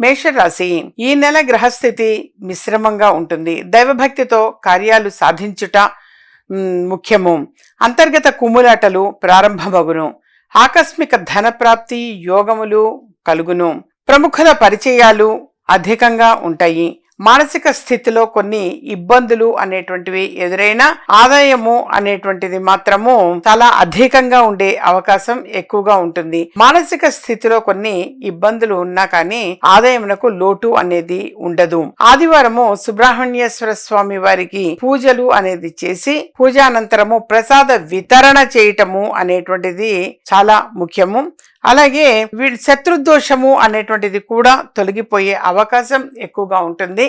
మేషరాశి ఈ నెల గ్రహస్థితి మిశ్రమంగా ఉంటుంది. దైవభక్తితో కార్యాలు సాధించుట ముఖ్యము. అంతర్గత కుమ్ములాటలు ప్రారంభమగును. ఆకస్మిక ధన ప్రాప్తి యోగములు కలుగును. ప్రముఖుల పరిచయాలు అధికంగా ఉంటాయి. మానసిక స్థితిలో కొన్ని ఇబ్బందులు అనేటువంటివి ఎదురైనా ఆదాయము అనేటువంటిది మాత్రము చాలా అధికంగా ఉండే అవకాశం ఎక్కువగా ఉంటుంది. మానసిక స్థితిలో కొన్ని ఇబ్బందులు ఉన్నా కానీ ఆదాయమునకు లోటు అనేది ఉండదు. ఆదివారము సుబ్రహ్మణ్యేశ్వర స్వామి వారికి పూజలు అనేది చేసి పూజానంతరము ప్రసాద వితరణ చేయటము అనేటువంటిది చాలా ముఖ్యము. అలాగే వీడి శత్రుదోషము అనేటువంటిది కూడా తొలగిపోయే అవకాశం ఎక్కువగా ఉంటుంది.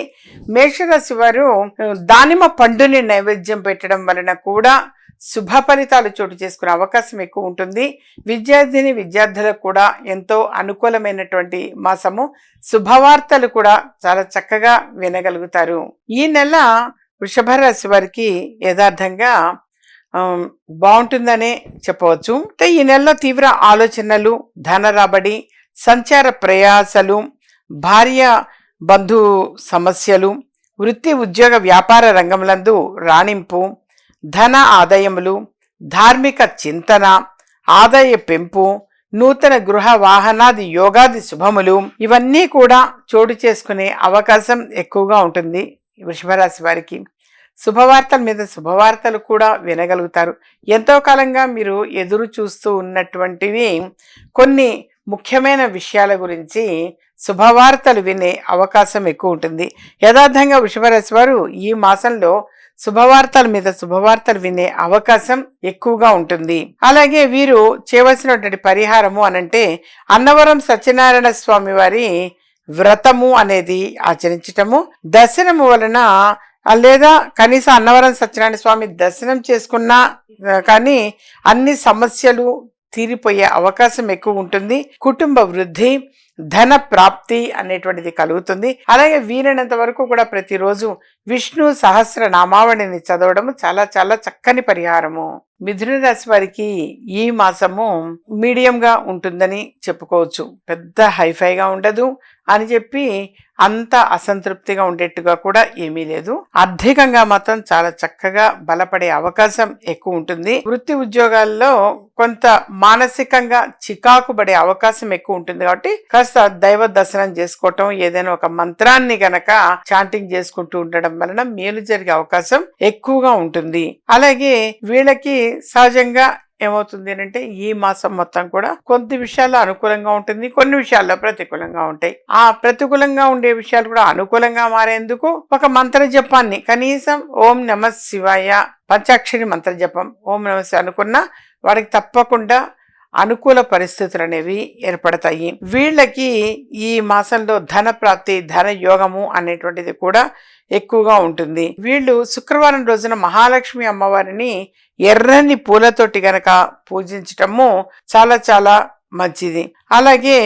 మేషరాశి వారు దానిమ దానిమ్మ పండుని నైవేద్యం పెట్టడం వలన కూడా శుభ ఫలితాలు చోటు చేసుకునే అవకాశం ఎక్కువ ఉంటుంది. విద్యార్థిని విద్యార్థులకు కూడా ఎంతో అనుకూలమైనటువంటి మాసము. శుభవార్తలు కూడా చాలా చక్కగా వినగలుగుతారు. ఈ నెల వృషభ రాశి వారికి యథార్థంగా బాగుంటుందనే చెప్పవచ్చు. అయితే ఈ నెలలో తీవ్ర ఆలోచనలు ధన రాబడి సంచార ప్రయాసలు భార్య బంధు సమస్యలు వృత్తి ఉద్యోగ వ్యాపార రంగములందు రాణింపు ధన ఆదాయములు ధార్మిక చింతన ఆదాయ పెంపు నూతన గృహ వాహనాది యోగాది శుభములు ఇవన్నీ కూడా చోటు చేసుకునే అవకాశం ఎక్కువగా ఉంటుంది వృషభరాశి వారికి. శుభవార్తల మీద శుభవార్తలు కూడా వినగలుగుతారు. ఎంతో కాలంగా మీరు ఎదురు చూస్తూ ఉన్నటువంటివి కొన్ని ముఖ్యమైన విషయాల గురించి శుభవార్తలు వినే అవకాశం ఎక్కువ ఉంటుంది. యథార్థంగా వృషభరాశి వారు ఈ మాసంలో శుభవార్తల మీద శుభవార్తలు వినే అవకాశం ఎక్కువగా ఉంటుంది. అలాగే వీరు చేయవలసినటువంటి పరిహారము అనంటే అన్నవరం సత్యనారాయణ స్వామి వారి వ్రతము అనేది ఆచరించటము. దర్శనము వలన లేదా కనీసం అన్నవరం సత్యనారాయణ స్వామి దర్శనం చేసుకున్నా కానీ అన్ని సమస్యలు తీరిపోయే అవకాశం ఎక్కువ ఉంటుంది. కుటుంబ వృద్ధి ధన ప్రాప్తి అనేటువంటిది కలుగుతుంది. అలాగే వీలైనంత వరకు కూడా ప్రతిరోజు విష్ణు సహస్ర నామావళిని చదవడం చాలా చాలా చక్కని పరిహారము. మిథున రాశి వారికి ఈ మాసము మీడియంగా ఉంటుందని చెప్పుకోవచ్చు. పెద్ద హైఫైగా ఉండదు అని చెప్పి అంత అసంతృప్తిగా ఉండేట్టుగా కూడా ఏమీ లేదు. ఆర్థికంగా మాత్రం చాలా చక్కగా బలపడే అవకాశం ఎక్కువ ఉంటుంది. వృత్తి ఉద్యోగాల్లో కొంత మానసికంగా చికాకు పడే అవకాశం ఎక్కువ ఉంటుంది కాబట్టి కాస్త దైవ దర్శనం చేసుకోవటం ఏదైనా ఒక మంత్రాన్ని గనక చాంటింగ్ చేసుకుంటూ ఉండడం వలన మేలు జరిగే అవకాశం ఎక్కువగా ఉంటుంది. అలాగే వీళ్ళకి సహజంగా ఏమవుతుంది అంటే ఈ మాసం మొత్తం కూడా కొన్ని విషయాల్లో అనుకూలంగా ఉంటుంది కొన్ని విషయాల్లో ప్రతికూలంగా ఉంటాయి. ఆ ప్రతికూలంగా ఉండే విషయాలు కూడా అనుకూలంగా మారేందుకు ఒక మంత్ర జపాన్ని కనీసం ఓం నమ శివాయ పంచాక్షరి మంత్ర జపం ఓం నమ శివ అనుకున్నా వాడికి తప్పకుండా అనుకూల పరిస్థితులు అనేవి ఏర్పడతాయి. వీళ్ళకి ఈ మాసంలో ధన ప్రాప్తి ధన యోగము అనేటువంటిది కూడా ఎక్కువగా ఉంటుంది. వీళ్ళు శుక్రవారం రోజున మహాలక్ష్మి అమ్మవారిని ఎర్రని పూలతోటి గనక పూజించటము చాలా చాలా మంచిది. అలాగే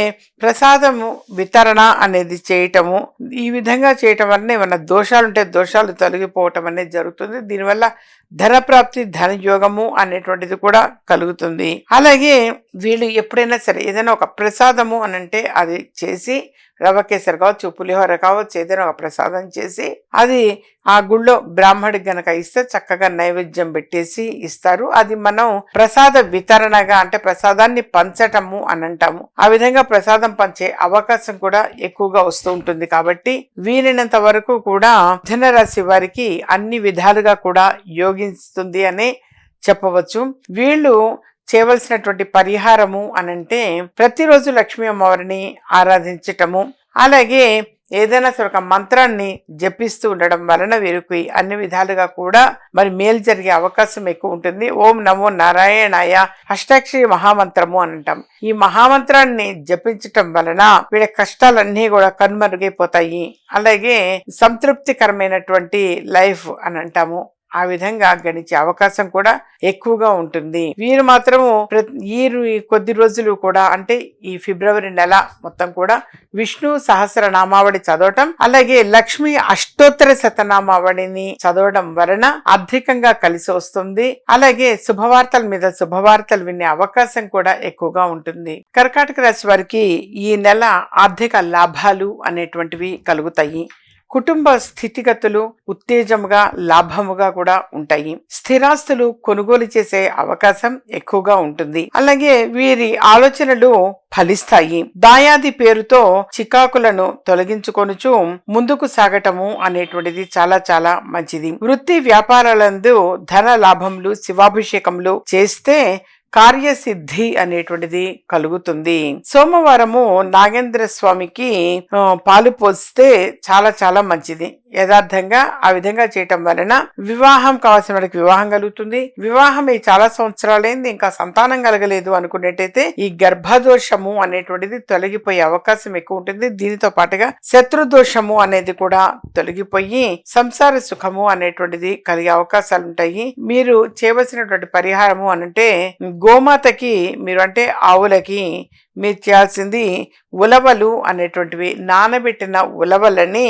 ప్రసాదము వితరణ అనేది చేయటము ఈ విధంగా చేయటం వలన ఏమన్నా దోషాలు ఉంటే దోషాలు తొలగిపోవటం అనేది జరుగుతుంది. దీనివల్ల ధన ప్రాప్తి ధన యోగము అనేటువంటిది కూడా కలుగుతుంది. అలాగే వీళ్ళు ఎప్పుడైనా సరే ఏదైనా ఒక ప్రసాదము అని అంటే అది చేసి రవ కేసరి కావచ్చు పులిహోర కావచ్చు ఏదైనా ఒక ప్రసాదం చేసి అది ఆ గుళ్ళో బ్రాహ్మడికి గనక ఇస్తే చక్కగా నైవేద్యం పెట్టేసి ఇస్తారు. అది మనం ప్రసాద వితరణగా అంటే ప్రసాదాన్ని పంచటము అని అంటాము ఆ విధంగా ప్రసాదం పంచే అవకాశం కూడా ఎక్కువగా వస్తూ ఉంటుంది. కాబట్టి వీలైనంత వరకు కూడా ధనరాశి వారికి అన్ని విధాలుగా కూడా ఉపయోగిస్తుంది అని చెప్పవచ్చు. వీళ్ళు చేయవలసినటువంటి పరిహారము అనంటే ప్రతిరోజు లక్ష్మీ అమ్మవారిని ఆరాధించటము అలాగే ఏదైనా సరే ఒక మంత్రాన్ని జపిస్తూ ఉండడం వలన వీరికి అన్ని విధాలుగా కూడా మరి మేలు జరిగే అవకాశం ఎక్కువ ఉంటుంది. ఓం నమో నారాయణాయ అష్టాక్షరి మహామంత్రము అని అంటాం ఈ మహామంత్రాన్ని జపించటం వలన వీళ్ళ కష్టాలన్నీ కూడా కనుమరుగైపోతాయి. అలాగే సంతృప్తికరమైనటువంటి లైఫ్ అని అంటాము ఆ విధంగా గణించే అవకాశం కూడా ఎక్కువగా ఉంటుంది. వీరు మాత్రము ఈ ఈ కొద్ది రోజులు కూడా అంటే ఈ ఫిబ్రవరి నెల మొత్తం కూడా విష్ణు సహస్ర నామావళి చదవటం అలాగే లక్ష్మి అష్టోత్తర శతనామావళిని చదవడం వలన ఆర్థికంగా కలిసి వస్తుంది. అలాగే శుభవార్తల మీద శుభవార్తలు వినే అవకాశం కూడా ఎక్కువగా ఉంటుంది. కర్కాటక రాశి వారికి ఈ నెల ఆర్థిక లాభాలు అనేటువంటివి కలుగుతాయి. కుటుంబ స్థితిగతులు ఉత్తేజముగా లాభముగా కూడా ఉంటాయి. స్థిరాస్తులు కొనుగోలు చేసే అవకాశం ఎక్కువగా ఉంటుంది. అలాగే వీరి ఆలోచనలు ఫలిస్తాయి. దాయాది పేరుతో చికాకులను తొలగించుకొనుచు ముందుకు సాగటము అనేటువంటిది చాలా చాలా మంచిది. వృత్తి వ్యాపారాలందు ధన లాభములు శివాభిషేకములు చేస్తే కార్యసిద్ధి అనేటువంటిది కలుగుతుంది. సోమవారము నాగేంద్ర స్వామికి పాలు పోస్తే చాలా చాలా మంచిది. యథార్థంగా ఆ విధంగా చేయటం వలన వివాహం కావాల్సిన వాళ్ళకి వివాహం కలుగుతుంది. వివాహం ఈ చాలా సంవత్సరాలైంది ఇంకా సంతానం కలగలేదు అనుకున్నట్టయితే ఈ గర్భదోషము అనేటువంటిది తొలగిపోయే అవకాశం ఎక్కువ ఉంటుంది. దీనితో పాటుగా శత్రుదోషము అనేది కూడా తొలగిపోయి సంసార సుఖము అనేటువంటిది కలిగే అవకాశాలు ఉంటాయి. మీరు చేయవలసినటువంటి పరిహారము అనంటే గోమాతకి మీరు అంటే ఆవులకి మీరు చేయాల్సింది ఉలవలు అనేటువంటివి నానబెట్టిన ఉలవలని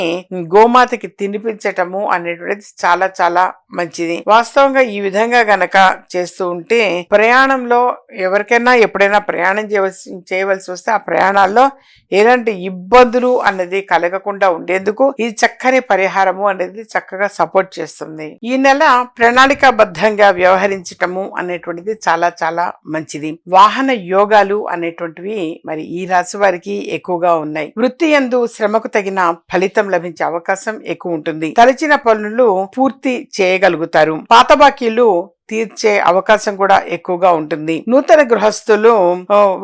గోమాతకి తినిపించటము అనేటువంటిది చాలా చాలా మంచిది. వాస్తవంగా ఈ విధంగా గనక చేస్తూ ఉంటే ప్రయాణంలో ఎవరికైనా ఎప్పుడైనా ప్రయాణం చేయవలసి చేయవలసి వస్తే ఆ ప్రయాణాల్లో ఎలాంటి ఇబ్బందులు అనేది కలగకుండా ఉండేందుకు ఈ చక్కని పరిహారము అనేది చక్కగా సపోర్ట్ చేస్తుంది. ఈ నెల ప్రణాళికాబద్ధంగా వ్యవహరించటము అనేటువంటిది చాలా చాలా మంచిది. వాహన యోగాలు అనేటువంటివి మరి ఈ రాశి వారికి ఎక్కువగా ఉన్నాయి. వృత్తి యందు శ్రమకు తగిన ఫలితం లభించే అవకాశం ఎక్కువ ఉంటుంది. తలచిన పనులు పూర్తి చేయగలుగుతారు. పాత బాకీలు తీర్చే అవకాశం కూడా ఎక్కువగా ఉంటుంది. నూతన గృహస్థులు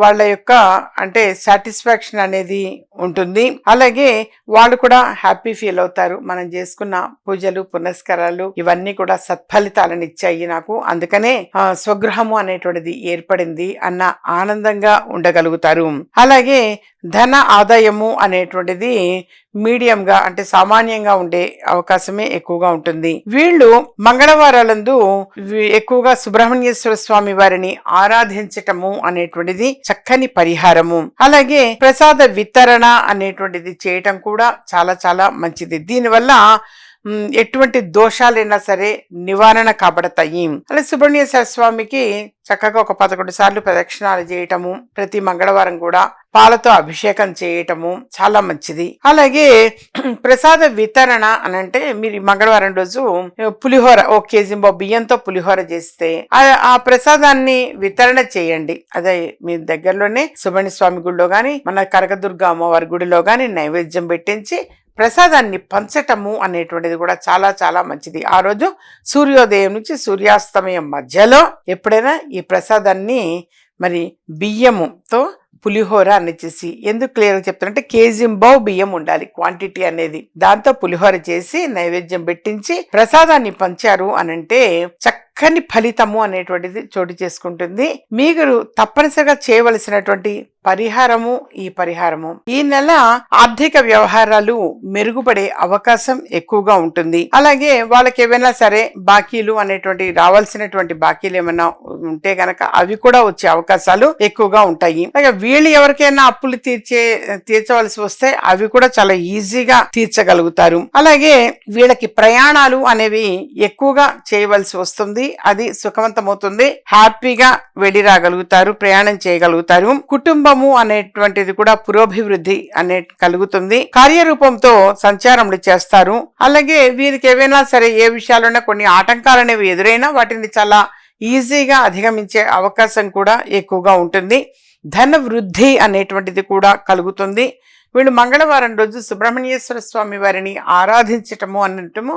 వాళ్ళ యొక్క అంటే సాటిస్ఫాక్షన్ అనేది ఉంటుంది. అలాగే వాళ్ళు కూడా హ్యాపీ ఫీల్ అవుతారు. మనం చేసుకున్న పూజలు పునస్కారాలు ఇవన్నీ కూడా సత్ఫలితాలను ఇచ్చాయి నాకు. అందుకనే స్వగృహము అనేటువంటిది ఏర్పడింది అన్న ఆనందంగా ఉండగలుగుతారు. అలాగే ధన ఆదాయము అనేటువంటిది మీడియంగా అంటే సామాన్యంగా ఉండే అవకాశమే ఎక్కువగా ఉంటుంది. వీళ్ళు మంగళవారాలందు ఎక్కువగా సుబ్రహ్మణ్యేశ్వర స్వామి వారిని ఆరాధించటము అనేటువంటిది చక్కని పరిహారము. అలాగే ప్రసాద వితరణ అనేటువంటిది చేయటం కూడా చాలా చాలా మంచిది. దీనివల్ల ఎటువంటి దోషాలైనా సరే నివారణ కాబడతాయి. అలా సుబ్రహ్మణ్యేశ్వర స్వామికి చక్కగా ఒక పదకొండు సార్లు ప్రదక్షిణాలు చేయటము ప్రతి మంగళవారం కూడా పాలతో అభిషేకం చేయటము చాలా మంచిది. అలాగే ప్రసాద వితరణ అని అంటే మీరు మంగళవారం రోజు పులిహోర ఓ కేజీ బియ్యంతో పులిహోర చేస్తే ఆ- ఆ ప్రసాదాన్ని వితరణ చేయండి. అదే మీ దగ్గరలోనే సుబ్రహ్మణ్య స్వామి గుడిలో గాని మన కనకదుర్గ అమ్మవారి గుడిలో గాని నైవేద్యం పెట్టించి ప్రసాదాన్ని పంచటము అనేటువంటిది కూడా చాలా చాలా మంచిది. ఆ రోజు సూర్యోదయం నుంచి సూర్యాస్తమయం మధ్యలో ఎప్పుడైనా ఈ ప్రసాదాన్ని మరి బియ్యముతో పులిహోర అనేసి ఎందుకు క్లియర్గా చెప్తానంటే కేజింబావు బియ్యం ఉండాలి క్వాంటిటీ అనేది. దాంతో పులిహోర చేసి నైవేద్యం పెట్టించి ప్రసాదాన్ని పంచారు అనంటే చక్కని ఫలితము అనేటువంటిది చోటు చేసుకుంటుంది. మీరు తప్పనిసరిగా చేయవలసినటువంటి పరిహారము ఈ పరిహారము. ఈ నెల ఆర్థిక వ్యవహారాలు మెరుగుపడే అవకాశం ఎక్కువగా ఉంటుంది. అలాగే వాళ్ళకి ఏమైనా సరే బాకీలు అనేటువంటి రావాల్సినటువంటి బాకీలు ఏమైనా ఉంటే గనక అవి కూడా వచ్చే అవకాశాలు ఎక్కువగా ఉంటాయి. అలాగే వీళ్ళు ఎవరికైనా అప్పులు తీర్చే తీర్చవలసి వస్తే అవి కూడా చాలా ఈజీగా తీర్చగలుగుతారు. అలాగే వీళ్ళకి ప్రయాణాలు అనేవి ఎక్కువగా చేయవలసి వస్తుంది. అది సుఖవంతమవుతుంది. హ్యాపీగా వెళ్ళి రాగలుగుతారు ప్రయాణం చేయగలుగుతారు. కుటుంబము అనేటువంటిది కూడా పురోభివృద్ధి అనే కలుగుతుంది. కార్యరూపంతో సంచారములు చేస్తారు. అలాగే వీరికి ఏవైనా సరే ఏ విషయాలున్నా కొన్ని ఆటంకాలు అనేవి ఎదురైనా వాటిని చాలా ఈజీగా అధిగమించే అవకాశం కూడా ఎక్కువగా ఉంటుంది. ధన వృద్ధి అనేటువంటిది కూడా కలుగుతుంది. వీళ్ళు మంగళవారం రోజు సుబ్రహ్మణ్యేశ్వర స్వామి వారిని ఆరాధించటము అనటము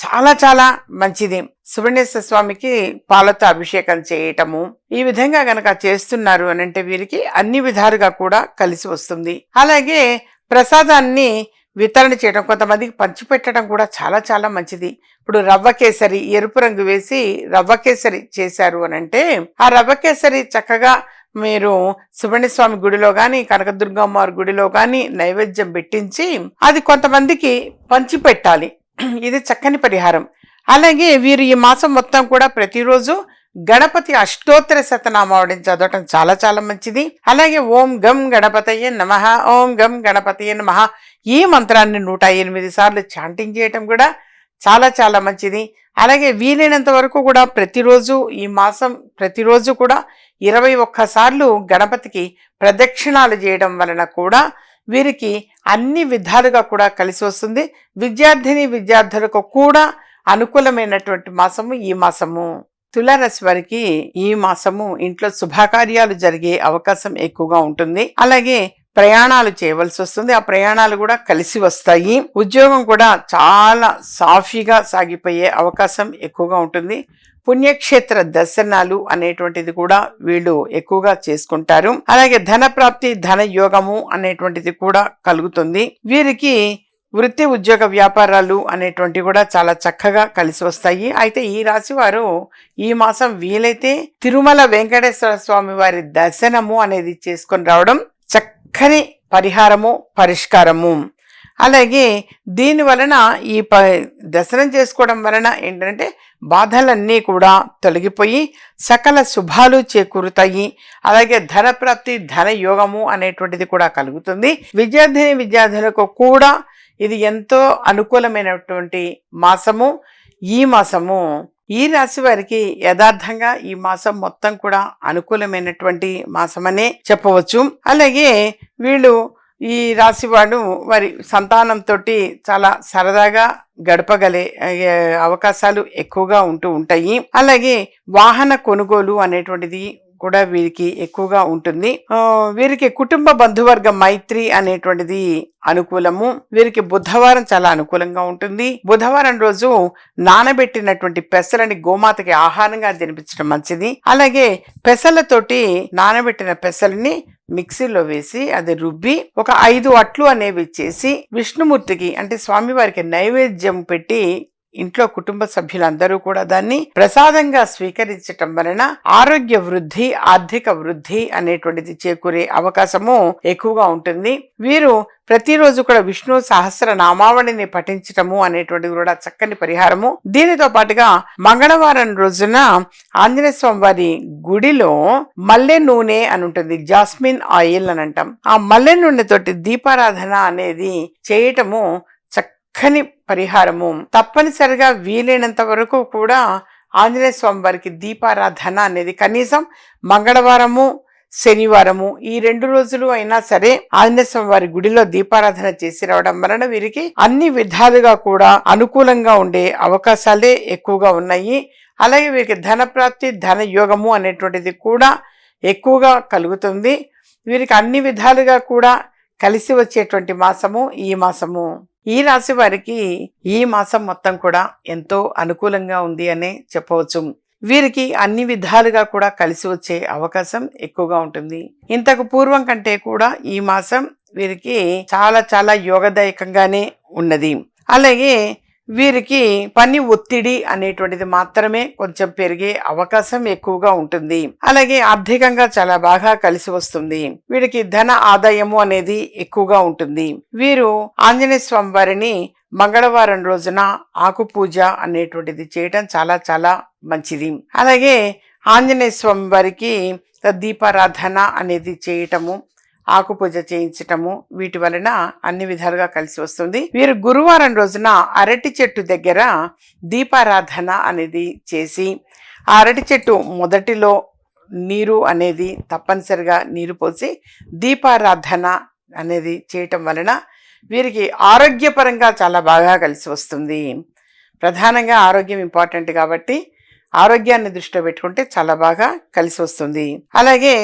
చాలా చాలా మంచిది. సుబ్రహ్మణ్యేశ్వర స్వామికి పాలతో అభిషేకం చేయటము. ఈ విధంగా గనక చేస్తున్నారు అని అంటే వీరికి అన్ని విధాలుగా కూడా కలిసి వస్తుంది. అలాగే ప్రసాదాన్ని వితరణ చేయడం కొంతమందికి పంచిపెట్టడం కూడా చాలా చాలా మంచిది. ఇప్పుడు రవ్వ కేసరి ఎరుపు రంగు వేసి రవ్వ కేసరి చేశారు అని అంటే ఆ రవ్వ కేసరి చక్కగా మీరు సుబ్రహ్మణ్య గుడిలో కానీ కనకదుర్గమ్మ గుడిలో కానీ నైవేద్యం పెట్టించి అది కొంతమందికి పంచి పెట్టాలి ఇది చక్కని పరిహారం. అలాగే వీరు ఈ మాసం మొత్తం కూడా ప్రతిరోజు గణపతి అష్టోత్తర శతనామావళిని చదవటం చాలా చాలా మంచిది. అలాగే ఓం గం గణపతయ్య నమ ఓం గం గణపతయ్య నమ ఈ మంత్రాన్ని నూట ఎనిమిది సార్లు చాంటింగ్ చేయటం కూడా చాలా చాలా మంచిది. అలాగే వీలైనంత వరకు కూడా ప్రతిరోజు ఈ మాసం ప్రతిరోజు కూడా ఇరవై ఒక్కసార్లు గణపతికి ప్రదక్షిణాలు చేయడం వలన కూడా వీరికి అన్ని విధాలుగా కూడా కలిసి వస్తుంది. విద్యార్థిని విద్యార్థులకు కూడా అనుకూలమైనటువంటి మాసము ఈ మాసము. తులారాశి వారికి ఈ మాసము ఇంట్లో శుభకార్యాలు జరిగే అవకాశం ఎక్కువగా ఉంటుంది. అలాగే ప్రయాణాలు చేయవలసి వస్తుంది. ఆ ప్రయాణాలు కూడా కలిసి వస్తాయి. ఉద్యోగం కూడా చాలా సాఫీగా సాగిపోయే అవకాశం ఎక్కువగా ఉంటుంది. పుణ్యక్షేత్ర దర్శనాలు అనేటువంటిది కూడా వీళ్ళు ఎక్కువగా చేసుకుంటారు. అలాగే ధన ప్రాప్తి ధన యోగము అనేటువంటిది కూడా కలుగుతుంది. వీరికి వృత్తి ఉద్యోగ వ్యాపారాలు అనేటువంటివి కూడా చాలా చక్కగా కలిసి వస్తాయి. అయితే ఈ రాశి వారు ఈ మాసం వీలైతే తిరుమల వెంకటేశ్వర స్వామి వారి దర్శనము అనేది చేసుకొని రావడం చక్కని పరిహారము పరిష్కారము. అలాగే దీని వలన ఈ ప దర్శనం చేసుకోవడం వలన ఏంటంటే బాధలన్నీ కూడా తొలగిపోయి సకల శుభాలు చేకూరుతాయి. అలాగే ధన ప్రాప్తి ధన యోగము అనేటువంటిది కూడా కలుగుతుంది. విద్యార్థిని విద్యార్థులకు కూడా ఇది ఎంతో అనుకూలమైనటువంటి మాసము. ఈ మాసము ఈ రాశి వారికి యథార్థంగా ఈ మాసం మొత్తం కూడా అనుకూలమైనటువంటి మాసమనే చెప్పవచ్చు. అలాగే వీళ్ళు ఈ రాశి వాడు వారి సంతానంతో చాలా సరదాగా గడపగలే అవకాశాలు ఎక్కువగా ఉంటూ ఉంటాయి. అలాగే వాహన కొనుగోలు అనేటువంటిది కూడా వీరికి ఎక్కువగా ఉంటుంది. వీరికి కుటుంబ బంధువర్గ మైత్రి అనేటువంటిది అనుకూలము. వీరికి బుధవారం చాలా అనుకూలంగా ఉంటుంది. బుధవారం రోజు నానబెట్టినటువంటి పెసలని గోమాతకి ఆహారంగా తినిపించడం మంచిది. అలాగే పెసలతోటి నానబెట్టిన పెసలని మిక్సీలో వేసి అది రుబ్బి ఒక ఐదు అట్లు అనేవి చేసి విష్ణుమూర్తికి అంటే స్వామివారికి నైవేద్యం పెట్టి ఇంట్లో కుటుంబ సభ్యులందరూ కూడా దాన్ని ప్రసాదంగా స్వీకరించటం వలన ఆరోగ్య వృద్ధి ఆర్థిక వృద్ధి అనేటువంటిది చేకూరే అవకాశము ఎక్కువగా ఉంటుంది. వీరు ప్రతిరోజు కూడా విష్ణు సహస్ర నామావళిని పఠించటము అనేటువంటిది కూడా చక్కని పరిహారము. దీనితో పాటుగా మంగళవారం రోజున ఆంజనేయ స్వామి వారి గుడిలో మల్లె నూనె అని ఉంటుంది జాస్మిన్ ఆయిల్ అని అంటాం. ఆ మల్లె నూనెతోటి దీపారాధన అనేది చేయటము చక్కని పరిహారము. తప్పనిసరిగా వీలైనంత వరకు కూడా ఆంజనేయ స్వామి వారికి దీపారాధన అనేది కనీసం మంగళవారము శనివారము ఈ రెండు రోజులు అయినా సరే ఆంజనేయ స్వామి వారి గుడిలో దీపారాధన చేసి రావడం వలన వీరికి అన్ని విధాలుగా కూడా అనుకూలంగా ఉండే అవకాశాలే ఎక్కువగా ఉన్నాయి. అలాగే వీరికి ధన ప్రాప్తి ధన యోగము అనేటువంటిది కూడా ఎక్కువగా కలుగుతుంది. వీరికి అన్ని విధాలుగా కూడా కలిసి వచ్చేటువంటి మాసము ఈ మాసము. ఈ రాశి వారికి ఈ మాసం మొత్తం కూడా ఎంతో అనుకూలంగా ఉంది అనే చెప్పవచ్చు. వీరికి అన్ని విధాలుగా కూడా కలిసి వచ్చే అవకాశం ఎక్కువగా ఉంటుంది. ఇంతకు పూర్వం కంటే కూడా ఈ మాసం వీరికి చాలా చాలా యోగదాయకంగానే ఉన్నది. అలాగే వీరికి పని ఒత్తిడి అనేటువంటిది మాత్రమే కొంచెం పెరిగే అవకాశం ఎక్కువగా ఉంటుంది. అలాగే ఆర్థికంగా చాలా బాగా కలిసి వస్తుంది. వీరికి ధన ఆదాయము అనేది ఎక్కువగా ఉంటుంది. వీరు ఆంజనేయ స్వామి వారిని మంగళవారం రోజున ఆకు పూజ అనేటువంటిది చేయటం చాలా చాలా మంచిది. అలాగే ఆంజనేయ స్వామి వారికి దీపారాధన అనేది చేయటము ఆకు పూజ చేయించటము వీటి వలన అన్ని విధాలుగా కలిసి వస్తుంది. వీరు గురువారం రోజున అరటి చెట్టు దగ్గర దీపారాధన అనేది చేసి ఆ అరటి చెట్టు మొదటిలో నీరు అనేది తప్పనిసరిగా నీరు పోసి దీపారాధన అనేది చేయటం వలన వీరికి ఆరోగ్యపరంగా చాలా బాగా కలిసి వస్తుంది. ప్రధానంగా ఆరోగ్యం ఇంపార్టెంట్ కాబట్టి ఆరోగ్యాన్ని దృష్టిలో పెట్టుకుంటే చాలా బాగా కలిసి వస్తుంది. అలాగే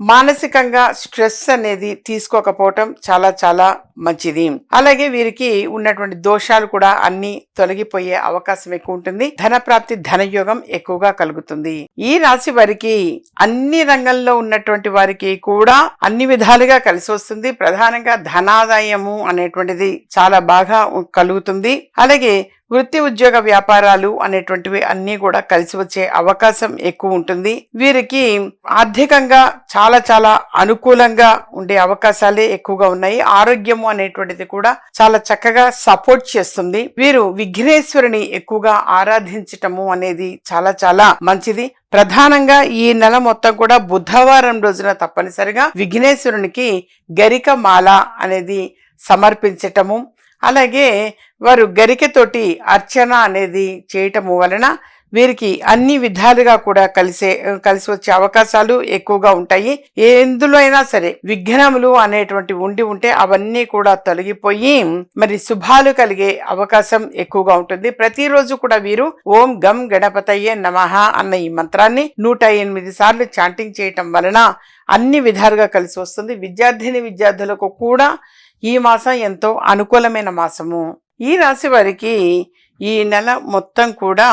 మానసికంగా స్ట్రెస్ అనేది తీసుకోకపోవటం చాలా చాలా మంచిది. అలాగే వీరికి ఉన్నటువంటి దోషాలు కూడా అన్ని తొలగిపోయే అవకాశం ఎక్కువ ఉంటుంది. ధన ప్రాప్తి ధనయోగం ఎక్కువగా కలుగుతుంది. ఈ రాశి వారికి అన్ని రంగంలో ఉన్నటువంటి వారికి కూడా అన్ని విధాలుగా కలిసి వస్తుంది. ప్రధానంగా ధనాదాయము అనేటువంటిది చాలా బాగా కలుగుతుంది. అలాగే వృత్తి ఉద్యోగ వ్యాపారాలు అనేటువంటివి అన్నీ కూడా కలిసి వచ్చే అవకాశం ఎక్కువ ఉంటుంది. వీరికి ఆర్థికంగా చాలా చాలా అనుకూలంగా ఉండే అవకాశాలే ఎక్కువగా ఉన్నాయి. ఆరోగ్యము అనేటువంటిది కూడా చాలా చక్కగా సపోర్ట్ చేస్తుంది. వీరు విఘ్నేశ్వరుని ఎక్కువగా ఆరాధించటము అనేది చాలా చాలా మంచిది. ప్రధానంగా ఈ నెల మొత్తం కూడా బుధవారం రోజున తప్పనిసరిగా విఘ్నేశ్వరునికి గరిక మాల అనేది సమర్పించటము అలాగే వారు గరికతోటి అర్చన అనేది చేయటము వలన వీరికి అన్ని విధాలుగా కూడా కలిసే కలిసి వచ్చే అవకాశాలు ఎక్కువగా ఉంటాయి. ఎందులో అయినా సరే విఘ్నములు అనేటువంటి ఉండి ఉంటే అవన్నీ కూడా తొలగిపోయి మరి శుభాలు కలిగే అవకాశం ఎక్కువగా ఉంటుంది. ప్రతిరోజు కూడా వీరు ఓం గం గణపతయ్యే నమః అన్న ఈ మంత్రాన్ని నూట ఎనిమిది సార్లు చాంటింగ్ చేయటం వలన అన్ని విధాలుగా కలిసి వస్తుంది. విద్యార్థిని విద్యార్థులకు కూడా ఈ మాసం ఎంతో అనుకూలమైన మాసము. ఈ రాశి వారికి ఈ నెల మొత్తం కూడా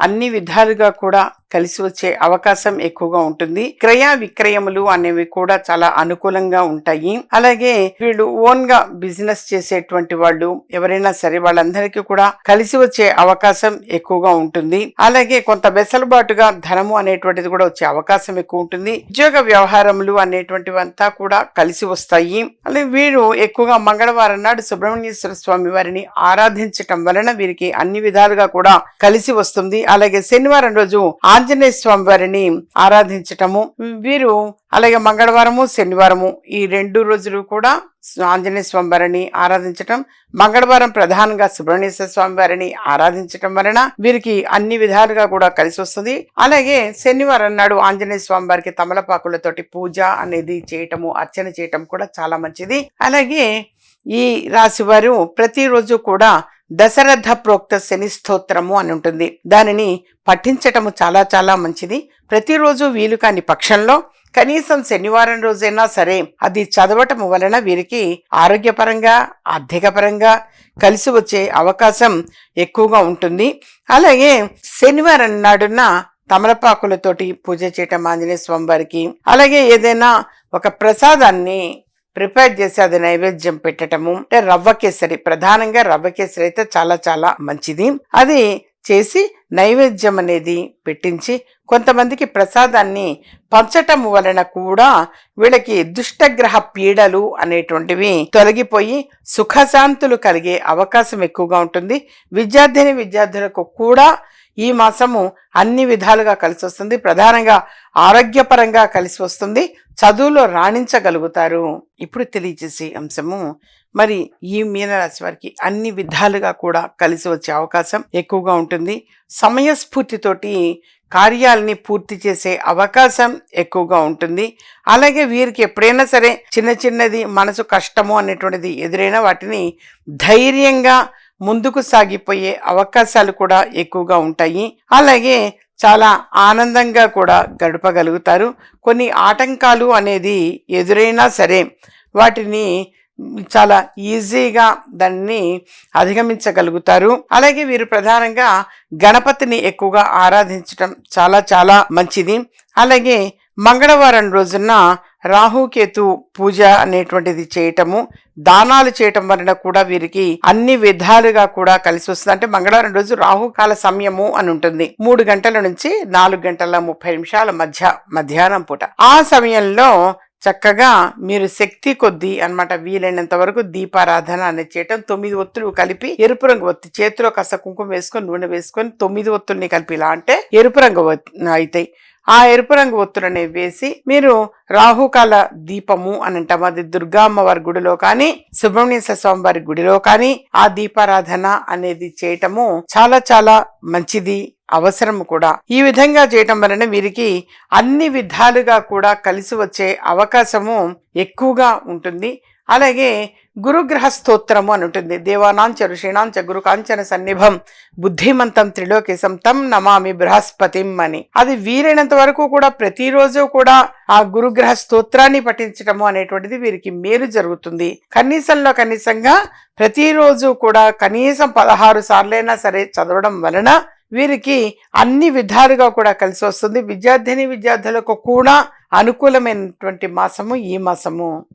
అన్ని విధాలుగా కూడా కలిసి వచ్చే అవకాశం ఎక్కువగా ఉంటుంది. క్రయ విక్రయములు అనేవి కూడా చాలా అనుకూలంగా ఉంటాయి. అలాగే వీళ్ళు ఓన్గా బిజినెస్ చేసేటువంటి వాళ్ళు ఎవరైనా సరే వాళ్ళందరికీ కూడా కలిసి వచ్చే అవకాశం ఎక్కువగా ఉంటుంది. అలాగే కొంత వెసలుబాటుగా ధనము అనేటువంటిది కూడా వచ్చే అవకాశం ఎక్కువ ఉంటుంది. ఉద్యోగ వ్యవహారములు అనేటువంటివి అంతా కూడా కలిసి వస్తాయి. అలాగే వీరు ఎక్కువగా మంగళవారం నాడు సుబ్రహ్మణ్యేశ్వర స్వామి వారిని ఆరాధించటం వలన వీరికి అన్ని విధాలుగా కూడా కలిసి వస్తుంది. అలాగే శనివారం రోజు ఆంజనేయ స్వామి వారిని ఆరాధించటము వీరు అలాగే మంగళవారము శనివారము ఈ రెండు రోజులు కూడా ఆంజనేయ స్వామి వారిని ఆరాధించటం మంగళవారం ప్రధానంగా సుబ్రహ్మణ్యేశ్వర స్వామి వారిని ఆరాధించటం వలన వీరికి అన్ని విధాలుగా కూడా కలిసి వస్తుంది. అలాగే శనివారం నాడు ఆంజనేయ స్వామి వారికి తమలపాకులతోటి పూజ అనేది చేయటము అర్చన చేయటం కూడా చాలా మంచిది. అలాగే ఈ రాశి వారు ప్రతిరోజు కూడా దశరథ ప్రోక్త శని స్తోత్రము అని ఉంటుంది. దానిని పఠించటము చాలా చాలా మంచిది. ప్రతిరోజు వీలు కాని పక్షంలో కనీసం శనివారం రోజైనా సరే అది చదవటం వలన వీరికి ఆరోగ్యపరంగా ఆర్థికపరంగా కలిసి వచ్చే అవకాశం ఎక్కువగా ఉంటుంది. అలాగే శనివారం నాడున తమలపాకులతోటి పూజ చేయటం ఆంజనేయ స్వామి వారికి అలాగే ఏదైనా ఒక ప్రసాదాన్ని ప్రిపేర్ చేసి అది నైవేద్యం పెట్టటము అంటే రవ్వ కేసరి ప్రధానంగా రవ్వ కేసరి అయితే చాలా చాలా మంచిది. అది చేసి నైవేద్యం అనేది పెట్టించి కొంతమందికి ప్రసాదాన్ని పంచటం వలన కూడా వీళ్ళకి దుష్టగ్రహ పీడలు అనేటువంటివి తొలగిపోయి సుఖశాంతులు కలిగే అవకాశం ఎక్కువగా ఉంటుంది. విద్యార్థిని విద్యార్థులకు కూడా ఈ మాసము అన్ని విధాలుగా కలిసి వస్తుంది ప్రధానంగా ఆరోగ్యపరంగా కలిసి వస్తుంది చదువులో రాణించగలుగుతారు. ఇప్పుడు తెలియజేసే అంశము. మరి ఈ మీనరాశి వారికి అన్ని విధాలుగా కూడా కలిసి వచ్చే అవకాశం ఎక్కువగా ఉంటుంది. సమయస్ఫూర్తితోటి కార్యాలని పూర్తి చేసే అవకాశం ఎక్కువగా ఉంటుంది. అలాగే వీరికి ఎప్పుడైనా సరే చిన్న చిన్నది మనసు కష్టము అనేటువంటిది ఎదురైనా వాటిని ధైర్యంగా ముందుకు సాగిపోయే అవకాశాలు కూడా ఎక్కువగా ఉంటాయి. అలాగే చాలా ఆనందంగా కూడా గడపగలుగుతారు. కొన్ని ఆటంకాలు అనేది ఎదురైనా సరే వాటిని చాలా ఈజీగా దాన్ని అధిగమించగలుగుతారు. అలాగే వీరు ప్రధానంగా గణపతిని ఎక్కువగా ఆరాధించటం చాలా చాలా మంచిది. అలాగే మంగళవారం రోజున రాహుకేతు పూజ అనేటువంటిది చేయటము దానాలు చేయటం వలన కూడా వీరికి అన్ని విధాలుగా కూడా కలిసి వస్తుంది. అంటే మంగళవారం రోజు రాహుకాల సమయము అని ఉంటుంది. మూడు గంటల నుంచి నాలుగు గంటల ముప్పై నిమిషాల మధ్య మధ్యాహ్నం పూట. ఆ సమయంలో చక్కగా మీరు శక్తి కొద్దీ అన్నమాట వీలైనంత వరకు దీపారాధన అనేది చేయటం తొమ్మిది ఒత్తులు కలిపి ఎరుపు రంగు ఒత్తి చేతిలో కాస్త కుంకుమ వేసుకొని నూనె వేసుకొని తొమ్మిది ఒత్తుల్ని కలిపి ఇలా అంటే ఎరుపు రంగు అవుతాయి ఆ ఎరుపు రంగు ఒత్తులనే వేసి మీరు రాహుకాల దీపము అని అంటాం. అది దుర్గా అమ్మవారి గుడిలో కానీ సుబ్రహ్మణ్యేశ్వర స్వామి వారి గుడిలో కానీ ఆ దీపారాధన అనేది చేయటము చాలా చాలా మంచిది అవసరం కూడా. ఈ విధంగా చేయటం వలన వీరికి అన్ని విధాలుగా కూడా కలిసి వచ్చే అవకాశము ఎక్కువగా ఉంటుంది. అలాగే గురుగ్రహ స్తోత్రము అని ఉంటుంది. దేవానాంచ ఋషీణాంచ గురు కాంచన సన్నిభం బుద్ధిమంతం త్రిలోకేశం తం నమామి బృహస్పతిం అని. అది వీలైనంత వరకు కూడా ప్రతిరోజు కూడా ఆ గురుగ్రహ స్తోత్రాన్ని పఠించటము అనేటువంటిది వీరికి మేలు జరుగుతుంది. కనీసంలో కనీసంగా ప్రతిరోజు కూడా కనీసం పదహారు సార్లైనా సరే చదవడం వలన వీరికి అన్ని విధాలుగా కూడా కలిసి వస్తుంది. విద్యార్థిని విద్యార్థులకు కూడా అనుకూలమైనటువంటి మాసము ఈ మాసము.